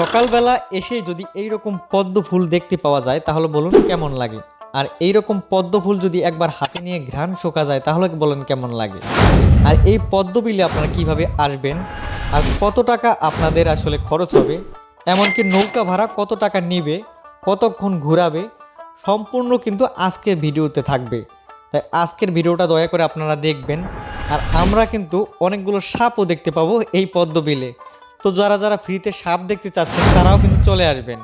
সকালবেলা এসে যদি এই রকম পদ্ম ফুল দেখতে পাওয়া যায়, তাহলে বলুন কেমন লাগে? আর এই রকম পদ্ম ফুল যদি একবার হাতে নিয়ে ঘ্রাণ শোকা যায়, তাহলে বলেন কেমন লাগে? আর এই পদ্ম বিলে আপনারা কীভাবে আসবেন? আর কত টাকা আপনাদের আসলে খরচ হবে? এমনকি নৌকা ভাড়া কত টাকা নিবে? কতক্ষণ ঘোরাবে? সম্পূর্ণ কিন্তু আজকের ভিডিওতে থাকবে। তাই আজকের ভিডিওটা দয়া করে আপনারা দেখবেন। আর আমরা কিন্তু অনেকগুলো সাপও দেখতে পাবো এই পদ্ম বিলে তো যারা যারা ফ্রিতে সাপ দেখতে চাচ্ছেন, তারাও কিন্তু চলে আসবেন।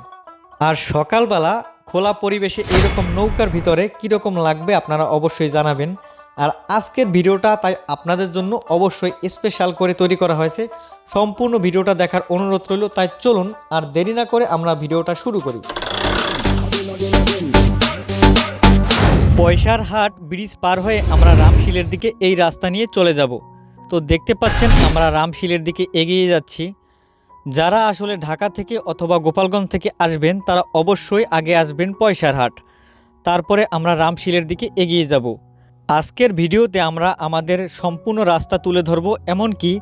আর সকালবেলা খোলা পরিবেশে এরকম নৌকার ভিতরে কীরকম লাগবে আপনারা অবশ্যই জানাবেন। আর আজকের ভিডিওটা তাই আপনাদের জন্য অবশ্যই স্পেশাল করে তৈরি করা হয়েছে। সম্পূর্ণ ভিডিওটা দেখার অনুরোধ রইল, তাই চলুন আর দেরি না করে আমরা ভিডিওটা শুরু করি। পয়সার হাট ব্রিজ পার হয়ে আমরা রামশিলের দিকে এই রাস্তা নিয়ে চলে যাব। তো দেখতে পাচ্ছেন, আমরা রামশিলের দিকে এগিয়ে যাচ্ছি। যারা আসলে ঢাকা থেকে অথবা গোপালগঞ্জ থেকে আসবেন, তারা অবশ্যই আগে আসবেন পয়সার হাট। তারপরে আমরা রামশিলের দিকে এগিয়ে যাব। আজকের ভিডিওতে আমরা আমাদের সম্পূর্ণ রাস্তা তুলে ধরবো, এমনকি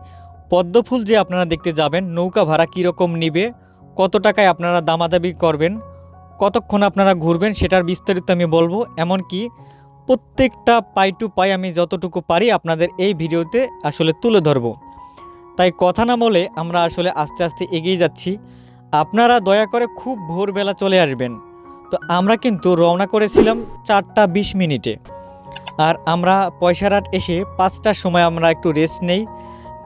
পদ্মফুল যে আপনারা দেখতে যাবেন, নৌকা ভাড়া কীরকম নিবে, কত টাকায় আপনারা দামাদামি করবেন, কতক্ষণ আপনারা ঘুরবেন সেটার বিস্তারিত আমি বলব, এমনকি প্রত্যেকটা পাই টু পাই আমি যতটুকু পারি আপনাদের এই ভিডিওতে আসলে তুলে ধরবো। তাই কথা না বলে আমরা আসলে আস্তে আস্তে এগিয়ে যাচ্ছি। আপনারা দয়া করে খুব ভোরবেলা চলে আসবেন। তো আমরা কিন্তু রওনা করেছিলাম চারটা বিশ মিনিটে। আর আমরা পয়সারহাট এসে পাঁচটার সময় আমরা একটু রেস্ট নেই।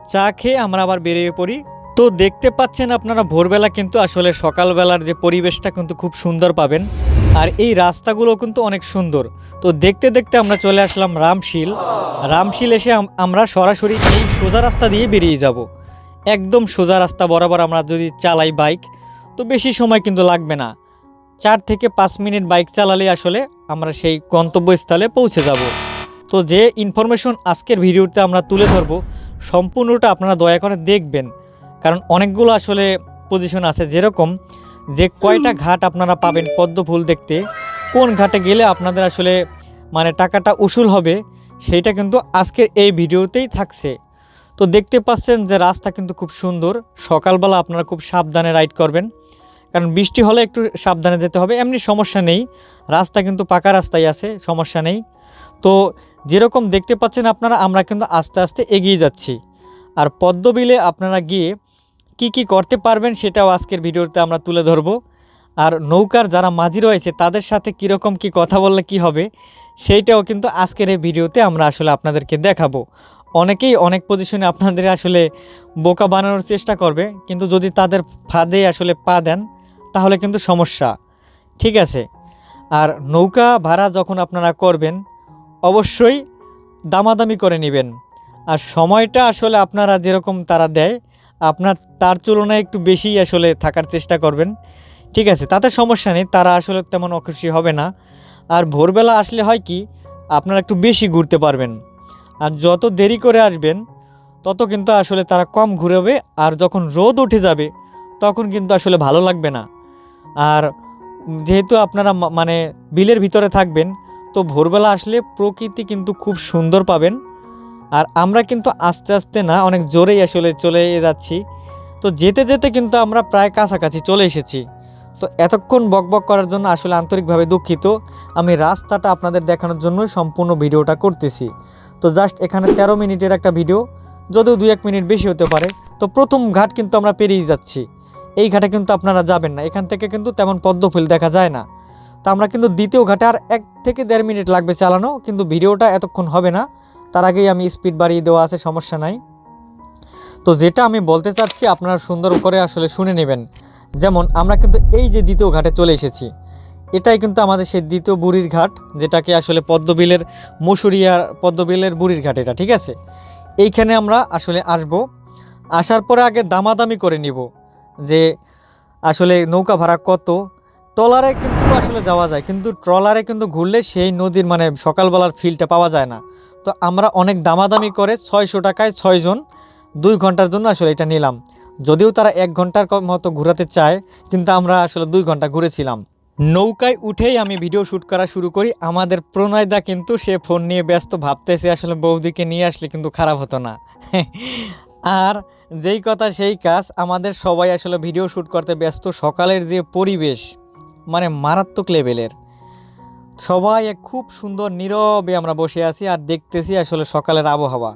চা খেয়ে আমরা আবার বেরিয়ে পড়ি। তো দেখতে পাচ্ছেন আপনারা, ভোরবেলা কিন্তু আসলে সকালবেলার যে পরিবেশটা কিন্তু খুব সুন্দর পাবেন। আর এই রাস্তাগুলো কিন্তু অনেক সুন্দর। তো দেখতে দেখতে আমরা চলে আসলাম রামশিল। রামশিল এসে আমরা সরাসরি এই সোজা রাস্তা দিয়ে বেরিয়ে যাব। একদম সোজা রাস্তা বরাবর আমরা যদি চালাই বাইক, তো বেশি সময় কিন্তু লাগবে না। চার থেকে পাঁচ মিনিট বাইক চালালে আসলে আমরা সেই গন্তব্যস্থলে পৌঁছে যাব। তো যে ইনফরমেশন আজকের ভিডিওতে আমরা তুলে ধরবো, সম্পূর্ণটা আপনারা দয়া করে দেখবেন। কারণ অনেকগুলো আসলে পজিশন আছে যেরকম যে কয়টা ঘাট আপনারা পাবেন পদ্ম ফুল দেখতে কোন ঘাটে গেলে আপনাদের আসলে মানে টাকাটা উসুল হবে সেইটা কিন্তু আজকের এই ভিডিওতেই থাকছে। তো দেখতে পাচ্ছেন যে রাস্তা কিন্তু খুব সুন্দর সকালবেলা আপনারা খুব সাবধানে রাইড করবেন কারণ বৃষ্টি হলে একটু সাবধানে যেতে হবে এমনি সমস্যা নেই রাস্তা কিন্তু পাকা রাস্তায় আছে সমস্যা নেই। তো যেরকম দেখতে পাচ্ছেন আপনারা আমরা কিন্তু আস্তে আস্তে এগিয়ে যাচ্ছি। আর পদ্মবিলে আপনারা গিয়ে কি কি করতে পারবেন সেটাও আজকের ভিডিওতে আমরা তুলে ধরব। আর নৌকার যারা মাঝি রয়েছে, তাদের সাথে কীরকম কি কথা বললে কি হবে, সেইটাও কিন্তু আজকের এই ভিডিওতে আমরা আসলে আপনাদেরকে দেখাবো। অনেকেই অনেক পজিশনে আপনাদের আসলে বোকা বানানোর চেষ্টা করবে, কিন্তু যদি তাদের ফাঁদে আসলে পা দেন, তাহলে কিন্তু সমস্যা। ঠিক আছে? আর নৌকা ভাড়া যখন আপনারা করবেন, অবশ্যই দামাদামি করে নেবেন। আর সময়টা আসলে আপনারা যেরকম তারা দেয় আপনার তার তুলনায় একটু বেশি আসলে থাকার চেষ্টা করবেন। ঠিক আছে, তাতে সমস্যা নেই, তারা আসলে তেমন অখুশি হবে না। আর ভোরবেলা আসলে হয় কি, আপনারা একটু বেশি ঘুরতে পারবেন। আর যত দেরি করে আসবেন, তত কিন্তু আসলে তারা কম ঘুরবে, আর যখন রোদ উঠে যাবে, তখন কিন্তু আসলে ভালো লাগবে না। আর যেহেতু আপনারা মানে বিলের ভিতরে থাকবেন, তো ভোরবেলা আসলে প্রকৃতি কিন্তু খুব সুন্দর পাবেন। আর আমরা কিন্তু আস্তে আস্তে না অনেক জোরেই আসলে চলে যাচ্ছি। তো যেতে যেতে কিন্তু আমরা প্রায় কাছাকাছি চলে এসেছি। তো এতক্ষণ বকবক করার জন্য আসলে আন্তরিকভাবে দুঃখিত। আমি রাস্তাটা আপনাদের দেখানোর জন্যই সম্পূর্ণ ভিডিওটা করতেছি। তো জাস্ট এখানে তেরো মিনিটের একটা ভিডিও, যদিও দু এক মিনিট বেশি হতে পারে। তো প্রথম ঘাট কিন্তু আমরা পেরিয়ে যাচ্ছি। এই ঘাটে কিন্তু আপনারা যাবেন না। এখান থেকে কিন্তু তেমন পদ্ম ফুল দেখা যায় না। তো আমরা কিন্তু দ্বিতীয় ঘাটে আর এক থেকে দেড় মিনিট লাগবে চালানো, কিন্তু ভিডিওটা এতক্ষণ হবে না। তার আগেই আমি স্পিড বাড়িয়ে দেওয়া আছে, সমস্যা নাই। তো যেটা আমি বলতে চাচ্ছি, আপনারা সুন্দর করে আসলে শুনে নেবেন। যেমন, আমরা কিন্তু এই যে দ্বিতীয় ঘাটে চলে এসেছি, এটাই কিন্তু আমাদের সেই দ্বিতীয় বুড়ির ঘাট, যেটাকে আসলে পদ্মবিলের মুসুরিয়ার, পদ্মবিলের বুড়ির ঘাট এটা, ঠিক আছে? এইখানে আমরা আসলে আসব। আসার পরে আগে দামাদামি করে নিব যে আসলে নৌকা ভাড়া কত। ট্রলারে কিন্তু আসলে যাওয়া যায়, কিন্তু ট্রলারে কিন্তু ঘুরলে সেই নদীর মানে সকালবেলার ফিলটা পাওয়া যায় না। তো আমরা অনেক দামাদামি করে ছয়শো টাকায় ছয়জন দুই ঘণ্টার জন্য আসলে এটা নিলাম। যদিও তারা এক ঘণ্টার মতো ঘোরাতে চায়, কিন্তু আমরা আসলে দুই ঘণ্টা ঘুরেছিলাম। নৌকায় উঠেই আমি ভিডিও শ্যুট করা শুরু করি। আমাদের প্রণয়দা কিন্তু সে ফোন নিয়ে ব্যস্ত, ভাবতেছে আসলে বৌদিকে নিয়ে আসলে কিন্তু খারাপ হতো না। আর যেই কথা সেই কাজ, আমাদের সবাই আসলে ভিডিও শ্যুট করতে ব্যস্ত। সকালের যে পরিবেশ মানে মারাত্মক লেভেলের সবাই এক খুব সুন্দর নীরবে আমরা বসে আছি আর দেখতেছি আসলে সকালের আবহাওয়া।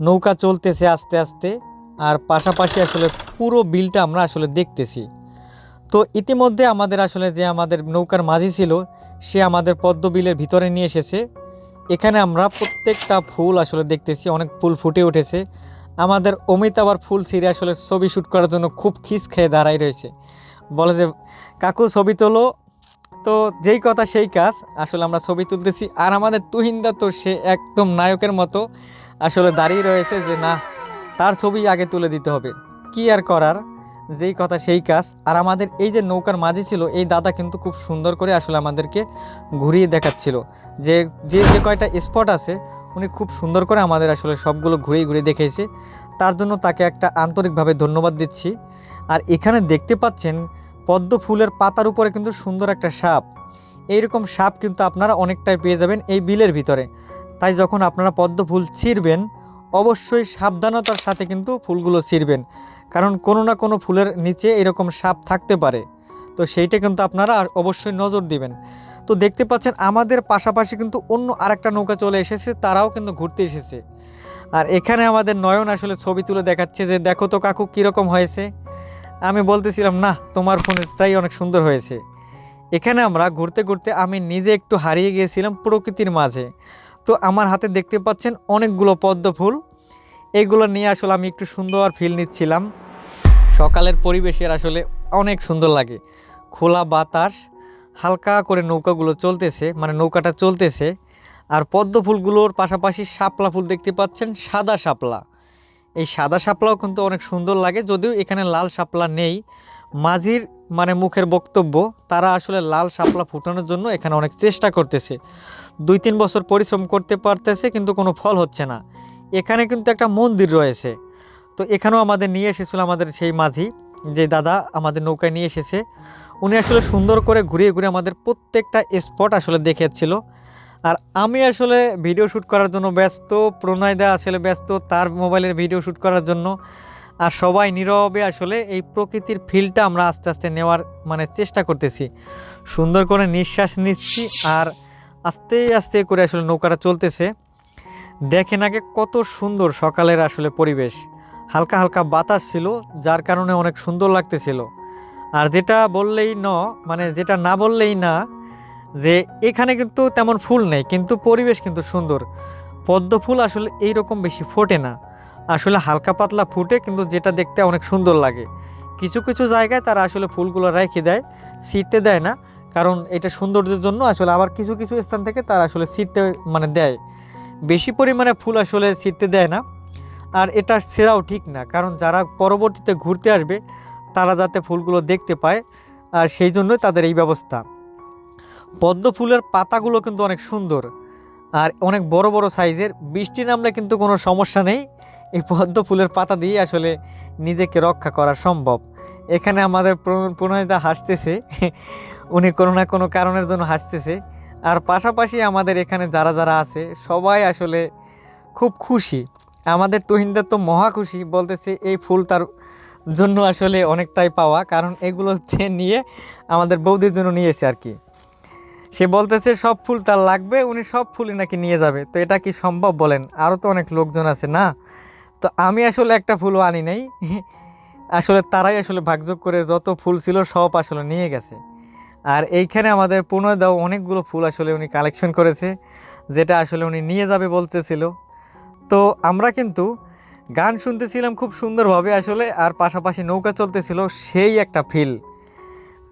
নৌকা চলতেছে আস্তে আস্তে আর পাশাপাশি আসলে পুরো বিলটা আমরা আসলে দেখতেছি। তো ইতিমধ্যে আমাদের আসলে যে আমাদের নৌকার মাঝি ছিল, সে আমাদের পদ্ম বিলের ভিতরে নিয়ে এসেছে। এখানে আমরা প্রত্যেকটা ফুল আসলে দেখতেছি, অনেক ফুল ফুটে উঠেছে। আমাদের অমিত আবার ফুল ছিঁড়ে আসলে ছবি শ্যুট করার জন্য খুব খিস খেয়ে দাঁড়াই রয়েছে। বলে যে, কাকু, ছবি তোলো। তো যেই কথা সেই কাজ, আসলে আমরা ছবি তুলতেছি। আর আমাদের তুহিন্দা তো সে একদম নায়কের মতো। আসলে দাঁড়িয়ে রয়েছে যে না, তার ছবি আগে তুলে দিতে হবে। কি আর করার? যেই কথা সেই কাজ। আর আমাদের এই যে নৌকার মাঝি ছিল, এই দাদা কিন্তু খুব সুন্দর করে আসলে আমাদেরকে ঘুরিয়ে দেখাচ্ছিল। যে যে যে কয়টা স্পট আছে, উনি খুব সুন্দর করে আমাদের আসলে সবগুলো ঘুরিয়ে ঘুরিয়ে দেখিয়েছে তার জন্য তাকে একটা আন্তরিকভাবে ধন্যবাদ দিচ্ছি। আর এখানে দেখতে পাচ্ছেন পদ্ম ফুলের পাতার উপরে কিন্তু সুন্দর একটা সাপ। এইরকম সাপ কিন্তু আপনারা অনেকটাই পেয়ে যাবেন এই বিলের ভিতরে। তাই যখন আপনারা পদ্ম ফুল ছিঁড়বেন, অবশ্যই সাবধানতার সাথে কিন্তু ফুলগুলো ছিঁড়বেন। কারণ কোনো না কোনো ফুলের নিচে এরকম সাপ থাকতে পারে। তো সেইটা কিন্তু আপনারা অবশ্যই নজর দিবেন। তো দেখতে পাচ্ছেন আমাদের পাশাপাশি কিন্তু অন্য আরেকটা নৌকা চলে এসেছে, তারাও কিন্তু ঘুরতে এসেছে। আর এখানে আমাদের নয়ন আসলে ছবি তুলে দেখাচ্ছে যে, দেখো তো কাকু, কীরকম হয়েছে? আমি বলতেছিলাম না তোমার ফোনেরটাই অনেক সুন্দর হয়েছে। এখানে আমরা ঘুরতে ঘুরতে আমি নিজে একটু হারিয়ে গিয়েছিলাম প্রকৃতির মাঝে। তো আমার হাতে দেখতে পাচ্ছেন অনেকগুলো পদ্ম ফুল। এইগুলো নিয়ে আসলে আমি একটু সুন্দর ফিল নিচ্ছিলাম। সকালের পরিবেশের আসলে অনেক সুন্দর লাগে। খোলা বাতাস, হালকা করে নৌকাগুলো চলতেছে মানে নৌকাটা চলতেছে। আর পদ্ম ফুলগুলোর পাশাপাশি শাপলা ফুল দেখতে পাচ্ছেন, সাদা শাপলা। এই সাদা শাপলাও কিন্তু অনেক সুন্দর লাগে। যদিও এখানে লাল শাপলা নেই। মাঝির মানে মুখের বক্তব্য, তারা আসলে লাল শাপলা ফুটানোর জন্য এখানে অনেক চেষ্টা করতেছে। দুই তিন বছর পরিশ্রম করতে পারতেছে, কিন্তু কোনো ফল হচ্ছে না। এখানে কিন্তু একটা মন্দির রয়েছে। তো এখানেও আমাদের নিয়ে এসেছিল আমাদের সেই মাঝি, যে দাদা আমাদের নৌকায় নিয়ে এসেছে। উনি আসলে সুন্দর করে ঘুরিয়ে ঘুরে আমাদের প্রত্যেকটা স্পট আসলে দেখিয়েছিল আর আমি আসলে ভিডিও শ্যুট করার জন্য ব্যস্ত প্রণয়দা আসলে ব্যস্ত, তার মোবাইলের ভিডিও শ্যুট করার জন্য। আর সবাই নীরবে আসলে এই প্রকৃতির ফিলটা আমরা আস্তে আস্তে নেওয়ার মানে চেষ্টা করতেছি। সুন্দর করে নিঃশ্বাস নিচ্ছি আর আস্তে আস্তে করে আসলে নৌকাটা চলতেছে। দেখেন আগে কত সুন্দর সকালের আসলে পরিবেশ। হালকা হালকা বাতাস ছিল, যার কারণে অনেক সুন্দর লাগতেছিল। আর যেটা বললেই ন মানে যেটা না বললেই না যে এখানে কিন্তু তেমন ফুল নেই, কিন্তু পরিবেশ কিন্তু সুন্দর। পদ্ম ফুল আসলে এই রকম বেশি ফোটে না। আসলে হালকা পাতলা ফুটে, কিন্তু যেটা দেখতে অনেক সুন্দর লাগে। কিছু কিছু জায়গায় তারা আসলে ফুলগুলো রেখে দেয় ছিটতে দেয় না, কারণ এটা সৌন্দর্যের জন্য। আসলে আবার কিছু কিছু স্থান থেকে তারা আসলে ছিটতে মানে দেয়। বেশি পরিমাণে ফুল আসলে ছিটতে দেয় না। আর এটা সেরাও ঠিক না, কারণ যারা পরবর্তীতে ঘুরতে আসবে, তারা যাতে ফুলগুলো দেখতে পায়, আর সেই জন্যই তাদের এই ব্যবস্থা। পদ্ম ফুলের পাতাগুলো কিন্তু অনেক সুন্দর আর অনেক বড় বড় সাইজের। বৃষ্টি নামলে কিন্তু কোনো সমস্যা নেই। এই পদ্ম ফুলের পাতা দিয়ে আসলে নিজেকে রক্ষা করা সম্ভব। এখানে আমাদের প্রণ- প্রণয়দা হাসতেছে। উনি কোনো না কোনো কারণের জন্য হাসতেছে। আর পাশাপাশি আমাদের এখানে যারা যারা আছে, সবাই আসলে খুব খুশি। আমাদের তুহিনদার তো মহা খুশি, বলতেছে এই ফুল তার জন্য আসলে অনেকটাই পাওয়া। কারণ এগুলোতে নিয়ে আমাদের বৌদির জন্য নিয়েছে আর কি। সে বলতেছে, সব ফুল তার লাগবে, উনি সব ফুলই নাকি নিয়ে যাবে। তো এটা কি সম্ভব বলেন? আরও তো অনেক লোকজন আছে, না? তো আমি আসলে একটা ফুলও আনি নাই। আসলে তারাই আসলে ভাগযোগ করে যত ফুল ছিল সব আসলে নিয়ে গেছে। আর এইখানে আমাদের পুনঃ দাও অনেকগুলো ফুল আসলে উনি কালেকশন করেছে, যেটা আসলে উনি নিয়ে যাবে বলতেছিল। তো আমরা কিন্তু গান শুনতেছিলাম খুব সুন্দরভাবে আসলে, আর পাশাপাশি নৌকা চলতেছিল সেই একটা ফিল।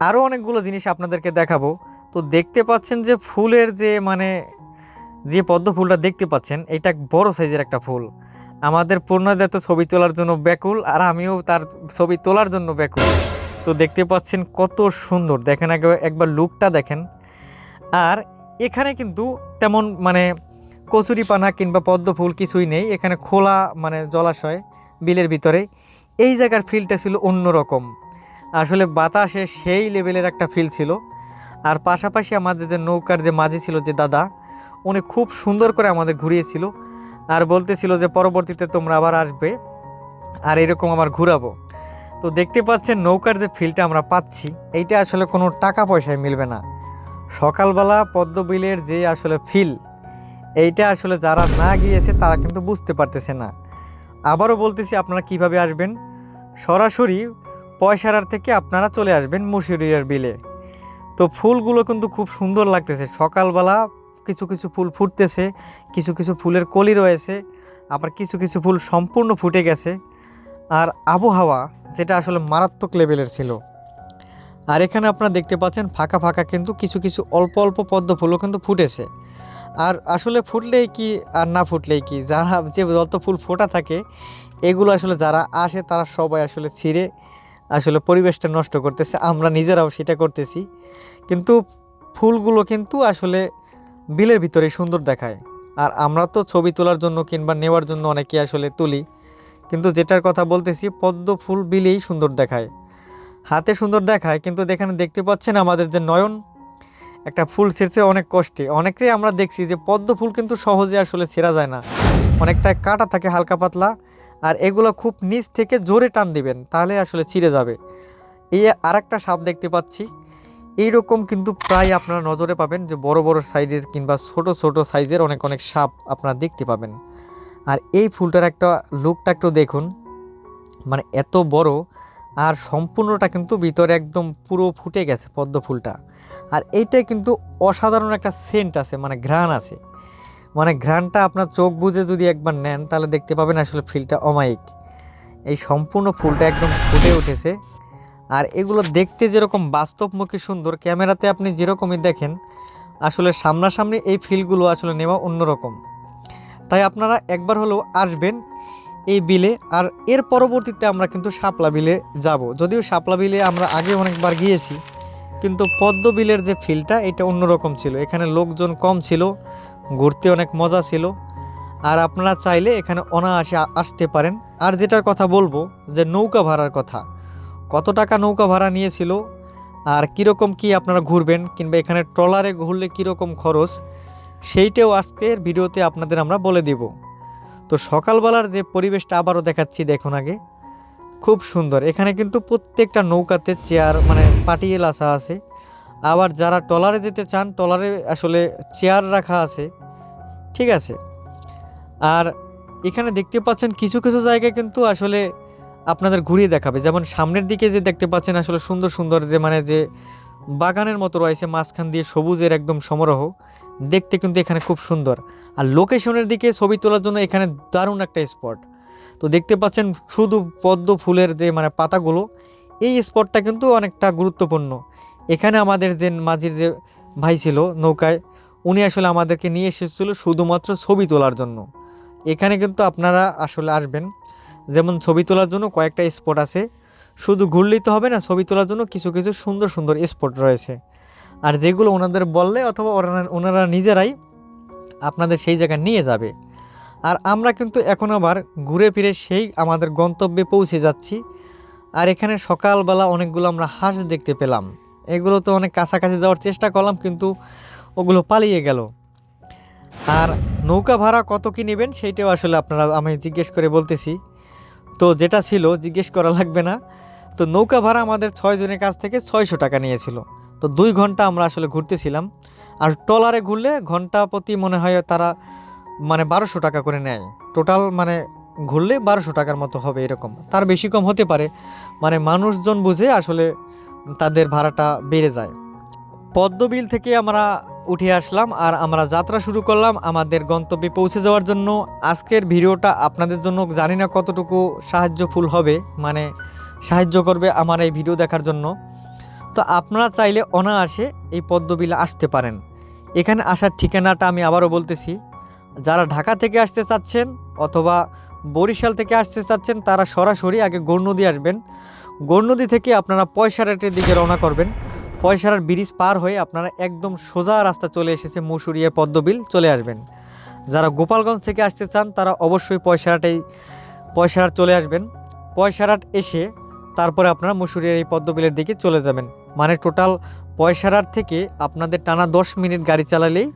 আরও অনেকগুলো জিনিস আপনাদেরকে দেখাবো। তো দেখতে পাচ্ছেন যে ফুলের যে মানে যে পদ্ম ফুলটা দেখতে পাচ্ছেন, এটা বড় সাইজের একটা ফুল। আমাদের পূর্ণদা তো ছবি তোলার জন্য ব্যাকুল আর আমিও তার ছবি তোলার জন্য ব্যাকুল। তো দেখতে পাচ্ছেন কত সুন্দর। দেখেন আগে একবার লুকটা দেখেন। আর এখানে কিন্তু তেমন মানে কচুরি পানা কিংবা পদ্ম ফুল কিছুই নেই। এখানে খোলা মানে জলাশয় বিলের ভিতরে। এই জায়গার ফিলটা ছিল অন্যরকম। আসলে বাতাসে সেই লেভেলের একটা ফিল ছিল। আর পাশাপাশি আমাদের যে নৌকার যে মাঝি ছিল যে দাদা, উনি খুব সুন্দর করে আমাদের ঘুরিয়েছিল আর বলতেছিল যে পরবর্তীতে তোমরা আবার আসবে আর এরকম আবার ঘুরাবো। তো দেখতে পাচ্ছেন নৌকার যে ফিলটা আমরা পাচ্ছি, এইটা আসলে কোনো টাকা পয়সায় মিলবে না। সকালবেলা পদ্মবিলের যে আসলে ফিল এইটা আসলে যারা না গিয়েছে তারা কিন্তু বুঝতে পারতেছে না। আবারও বলতেছি আপনারা কীভাবে আসবেন? সরাসরি পয়সারার থেকে আপনারা চলে আসবেন মুসুরিয়ার বিলে। তো ফুলগুলো কিন্তু খুব সুন্দর লাগতেছে। সকালবেলা কিছু কিছু ফুল ফুটতেছে, কিছু কিছু ফুলের কলি রয়েছে, আবার কিছু কিছু ফুল সম্পূর্ণ ফুটে গেছে। আর আবহাওয়া যেটা আসলে মারাত্মক লেভেলের ছিল। আর এখানে আপনারা দেখতে পাচ্ছেন ফাঁকা ফাঁকা কিন্তু কিছু কিছু অল্প অল্প পদ্ম ফুলও কিন্তু ফুটেছে। আর আসলে ফুটলেই কি আর না ফুটলেই কি? যারা যে যত ফুল ফোটা থাকে, এগুলো আসলে যারা আসে তারা সবাই আসলে ছিঁড়ে আসলে পরিবেশটা নষ্ট করতেছে, আমরা নিজেরাও সেটা করতেছি। কিন্তু ফুলগুলো কিন্তু আসলে বিলের ভিতরে সুন্দর দেখায়। আর আমরা তো ছবি তোলার জন্য কিংবা নেওয়ার জন্য অনেকে আসলে তুলি। কিন্তু যেটার কথা বলতেছি, পদ্ম ফুল বিলেই সুন্দর দেখায়। হাতে সুন্দর দেখায়, কিন্তু এখানে দেখতে পাচ্ছেন আমাদের যে নয়ন, একটা ফুল ছেড়ছে অনেক কষ্টে। অনেকেই আমরা দেখছি যে পদ্ম ফুল কিন্তু সহজে আসলে ছেঁড়া যায় না। অনেকটা কাটা থাকে হালকা পাতলা। আর এগুলো খুব নিচ থেকে জোরে টান দিবেন, তাহলে আসলে ছিঁড়ে যাবে। এই আরেকটা সাপ দেখতে পাচ্ছি। এইরকম কিন্তু প্রায় আপনারা নজরে পাবেন যে বড় বড় সাইজের কিংবা ছোট ছোট সাইজের অনেক অনেক সাপ আপনারা দেখতে পাবেন। আর এই ফুলটার একটা লুকটা একটু দেখুন। মানে এত বড় আর সম্পূর্ণটা কিন্তু ভিতরে একদম পুরো ফুটে গেছে পদ্ম ফুলটা। আর এইটাই কিন্তু অসাধারণ একটা সেন্ট আছে মানে ঘ্রাণ আছে। মানে ঘ্রাণটা আপনার চোখ বুঝে যদি একবার নেন, তাহলে দেখতে পাবেন আসলে ফিলটা অমায়িক। এই সম্পূর্ণ ফুলটা একদম ফুটে উঠেছে। আর এগুলো দেখতে যেরকম বাস্তবমুখী সুন্দর, ক্যামেরাতে আপনি যেরকমই দেখেন, আসলে সামনাসামনি এই ফিলগুলো আসলে নেওয়া অন্যরকম। তাই আপনারা একবার হলেও আসবেন এই বিলে, আর এর পরবর্তীতে আমরা কিন্তু শাপলা বিলে যাব। যদিও শাপলা বিলে আমরা আগে অনেকবার গিয়েছি, কিন্তু পদ্ম বিলের যে ফিলটা, এটা অন্যরকম ছিল। এখানে লোকজন কম ছিল ঘুরতে অনেক মজা ছিল। আর আপনারা চাইলে এখানে অনায়াসে আসতে পারেন। আর যেটার কথা বলব, যে নৌকা ভাড়ার কথা। কত টাকা নৌকা ভাড়া নিয়েছিল? আর কীরকম কি আপনারা ঘুরবেন? কিংবা এখানে ট্রলারে ঘুরলে কীরকম খরচ? সেইটাও আজকের ভিডিওতে আপনাদের আমরা বলে দিব। তো সকালবেলার যে পরিবেশটা আবারও দেখাচ্ছি, দেখুন আগে। খুব সুন্দর। এখানে কিন্তু প্রত্যেকটা নৌকাতে চেয়ার মানে পাটিয়ে লাসা আছে। আবার যারা ট্রলারে যেতে চান, ট্রলারে আসলে চেয়ার রাখা আছে। ঠিক আছে? আর এখানে দেখতে পাচ্ছেন কিছু কিছু জায়গায় কিন্তু আসলে আপনাদের ঘুরিয়ে দেখাবে। যেমন সামনের দিকে যে দেখতে পাচ্ছেন আসলে সুন্দর সুন্দর যে মানে যে বাগানের মতো রয়েছে, মাঝখান দিয়ে সবুজের একদম সমারোহ। দেখতে কিন্তু এখানে খুব সুন্দর। আর লোকেশনের দিকে ছবি তোলার জন্য এখানে দারুণ একটা স্পট। তো দেখতে পাচ্ছেন শুধু পদ্ম ফুলের যে মানে পাতাগুলো, এই স্পটটা কিন্তু অনেকটা গুরুত্বপূর্ণ। এখানে আমাদের যে মাঝির যে ভাই ছিল নৌকায়, উনি আসলে আমাদেরকে নিয়ে এসেছিল শুধুমাত্র ছবি তোলার জন্য। এখানে কিন্তু আপনারা আসলে আসবেন। যেমন ছবি তোলার জন্য কয়েকটা স্পট আছে। শুধু ঘুরলেই তো হবে না, ছবি তোলার জন্য কিছু কিছু সুন্দর সুন্দর স্পট রয়েছে। আর যেগুলো ওনাদের বললে অথবা ওনারা নিজেরাই আপনাদের সেই জায়গায় নিয়ে যাবে। আর আমরা কিন্তু এখন আবার ঘুরে ফিরে সেই আমাদের গন্তব্যে পৌঁছে যাচ্ছি। আর এখানে সকালবেলা অনেকগুলো আমরা হাঁস দেখতে পেলাম। এগুলো তো অনেক কাছাকাছি যাওয়ার চেষ্টা করলাম, কিন্তু ওগুলো পালিয়ে গেল। আর নৌকা ভাড়া কত কি নেবেন সেইটাও আসলে আপনারা, আমি জিজ্ঞেস করে বলতেছি। তো যেটা ছিল, জিজ্ঞেস করা লাগবে না। তো নৌকা ভাড়া আমাদের ছয়জনের কাছ থেকে ছয়শো টাকা নিয়েছিল। তো দুই ঘণ্টা আমরা আসলে ঘুরতেছিলাম। আর ট্রলারে ঘুরলে ঘণ্টা প্রতি মনে হয় তারা মানে বারোশো টাকা করে নেয়। টোটাল মানে ঘুরলে বারোশো টাকার মতো হবে এরকম। তার বেশি কম হতে পারে। মানে মানুষজন বুঝে আসলে তাদের ভাড়াটা বেড়ে যায়। পদ্মবিল থেকে আমরা উঠে আসলাম আর আমরা যাত্রা শুরু করলাম আমাদের গন্তব্যে পৌঁছে যাওয়ার জন্য। আজকের ভিডিওটা আপনাদের জন্য জানি না কতটুকু সাহায্যফুল হবে মানে সাহায্য করবে আমার এই ভিডিও দেখার জন্য। তো আপনারা চাইলে অনায়াসে এই পদ্মবিলে আসতে পারেন। এখানে আসার ঠিকানাটা আমি আবারও বলতেছি। যারা ঢাকা থেকে আসতে চাচ্ছেন অথবা বরিশাল থেকে আসতে চাচ্ছেন, তারা সরাসরি আগে গৌরনদী আসবেন। গৌরনদী থেকে আপনারা পয়সারাটের দিকে রওনা করবেন। পয়সারার ব্রিজ পার হয়ে আপনারা একদম সোজা রাস্তা চলে এসেছে মুসুরিয়ার পদ্মবিল, চলে আসবেন। যারা গোপালগঞ্জ থেকে আসতে চান, তারা অবশ্যই পয়সারাটেই পয়সারাট চলে আসবেন। পয়সারাট এসে তারপরে আপনারা মুসুরিয়ার এই পদ্মবিলের দিকে চলে যাবেন। মানে টোটাল পয়সারাট থেকে আপনাদের টানা দশ মিনিট গাড়ি চালালেই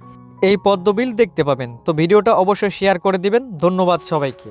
এই পদ্মবিল দেখতে পাবেন। তো ভিডিওটা অবশ্যই শেয়ার করে দিবেন। ধন্যবাদ সবাইকে।